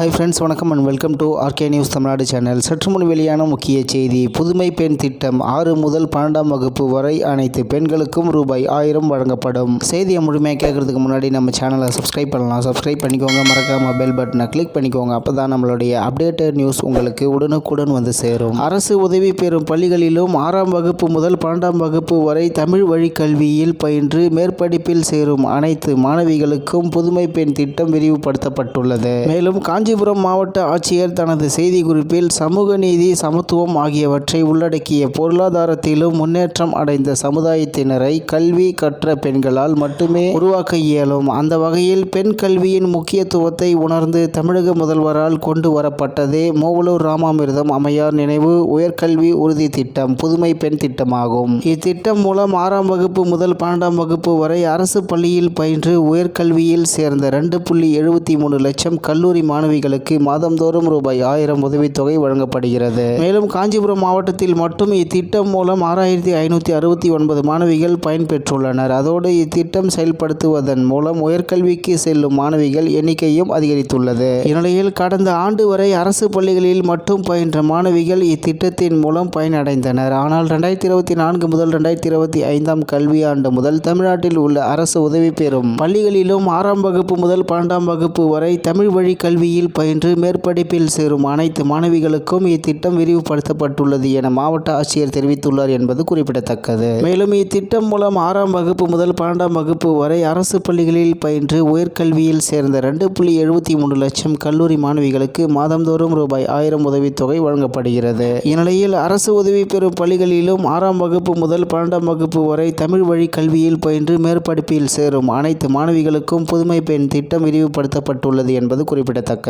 Hi friends வணக்கம் and welcome to RK news Tamil Nadu channel சற்று முன் வெளியான முக்கிய செய்தி புதுமை பெண் திட்டம் ஆறு முதல் பன்னெண்டாம் வகுப்பு வரை அனைத்து பெண்களுக்கும் ரூபாய் ஆயிரம் வழங்கப்படும். செய்தியை முழுமையாக கேட்கறதுக்கு முன்னாடி நம்ம சேனலை சப்ஸ்கிரைப் பண்ணலாம். சப்ஸ்கிரைப் பண்ணிக்கோங்க. மறக்காம பெல் பட்டனை கிளிக் பண்ணிக்கோங்க. அப்போ தான் நம்மளுடைய அப்டேட்டட் நியூஸ் உங்களுக்கு உடனுக்குடன் வந்து சேரும். அரசு உதவி பெறும் பள்ளிகளிலும் ஆறாம் வகுப்பு முதல் பன்னெண்டாம் வகுப்பு வரை தமிழ் வழி கல்வியில் பயின்று மேற்படிப்பில் சேரும் அனைத்து மாணவிகளுக்கும் புதுமை பெண் திட்டம் விரிவுபடுத்தப்பட்டுள்ளது. மேலும் காஞ்சி காஞ்சிபுரம் மாவட்ட ஆட்சியர் தனது செய்திக்குறிப்பில் சமூக நீதி சமத்துவம் ஆகியவற்றை உள்ளடக்கிய பொருளாதாரத்திலும் முன்னேற்றம் அடைந்த சமுதாயத்தினரை கல்வி கற்ற பெண்களால் மட்டுமே உருவாக்க இயலும். அந்த வகையில் பெண் கல்வியின் முக்கியத்துவத்தை உணர்ந்து தமிழக முதல்வரால் கொண்டு வரப்பட்டதே மூவலூர் ராமாமிர்தம் அம்மையார் நினைவு உயர்கல்வி உறுதி திட்டம் புதுமை பெண் திட்டமாகும். இத்திட்டம் மூலம் ஆறாம் வகுப்பு முதல் பன்னெண்டாம் வகுப்பு வரை அரசு பள்ளியில் பயின்று உயர்கல்வியில் சேர்ந்த ரெண்டு புள்ளி எழுபத்தி மூணு லட்சம் கல்லூரி மாணவிகளுக்கு மாதந்தோறும் ரூபாய் ஆயிரம் உதவித்தொகை வழங்கப்படுகிறது. மேலும் காஞ்சிபுரம் மாவட்டத்தில் மட்டும் இத்திட்டம் மூலம் ஆறாயிரத்தி ஐநூற்றி அறுபத்தி ஒன்பது மாணவிகள் பயன்பெற்றுள்ளனர். அதோடு இத்திட்டம் செயல்படுத்துவதன் மூலம் உயர்கல்விக்கு செல்லும் மாணவிகள் எண்ணிக்கையும் அதிகரித்துள்ளது. இந்நிலையில் கடந்த ஆண்டு வரை அரசு பள்ளிகளில் மட்டும் பயின்ற மாணவிகள் இத்திட்டத்தின் மூலம் பயனடைந்தனர். ஆனால் ரெண்டாயிரத்தி இருபத்தி நான்கு முதல் ரெண்டாயிரத்தி இருபத்தி ஐந்தாம் கல்வியாண்டு முதல் தமிழ்நாட்டில் உள்ள அரசு உதவி பெறும் பள்ளிகளிலும் ஆறாம் வகுப்பு முதல் பன்னெண்டாம் வகுப்பு வரை தமிழ் வழி கல்வியில் பயின்று மேற்படிப்பில் சேரும் அனைத்து மாணவிகளுக்கும் இத்திட்டம் விரிவுபடுத்தப்பட்டுள்ளது என மாவட்ட ஆட்சியர் தெரிவித்துள்ளார் என்பது குறிப்பிடத்தக்கது. மேலும் இத்திட்டம் மூலம் ஆறாம் வகுப்பு முதல் பன்னெண்டாம் வகுப்பு வரை அரசு பள்ளிகளில் பயின்று உயர்கல்வியில் சேர்ந்த ரெண்டு புள்ளி எழுபத்தி மூணு லட்சம் கல்லூரி மாணவிகளுக்கு மாதந்தோறும் ரூபாய் ஆயிரம் உதவித்தொகை வழங்கப்படுகிறது. இந்நிலையில் அரசு உதவி பெறும் பள்ளிகளிலும் ஆறாம் வகுப்பு முதல் பன்னெண்டாம் வகுப்பு வரை தமிழ் வழி கல்வியில் பயின்று மேற்படிப்பில் சேரும் அனைத்து மாணவிகளுக்கும் புதுமை பெண் திட்டம் விரிவுபடுத்தப்பட்டுள்ளது என்பது குறிப்பிடத்தக்கது.